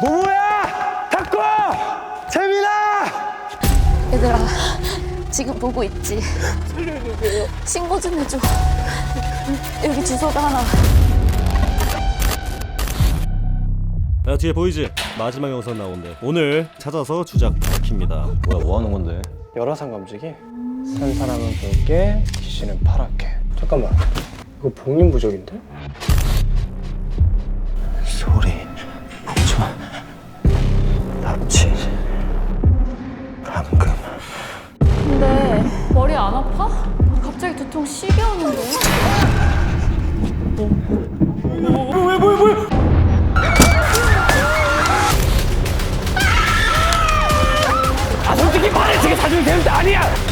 모모야! 탁구! 재민아! 얘들아 지금 보고 있지? 신고 좀 해줘 여기 주소가 하나 야 뒤에 보이지? 마지막 영상 나온대 오늘 찾아서 주작 밝힙니다 뭐야 뭐 하는 건데? 열화상 감지기? 산 사람은 붉게, 귀신은 파랗게. 잠깐만. 이거 봉인 부적인데? 아파? 갑자기 두통 시게 오는데 아, 솔직히 말해! 저게 사준 되는데 아니야!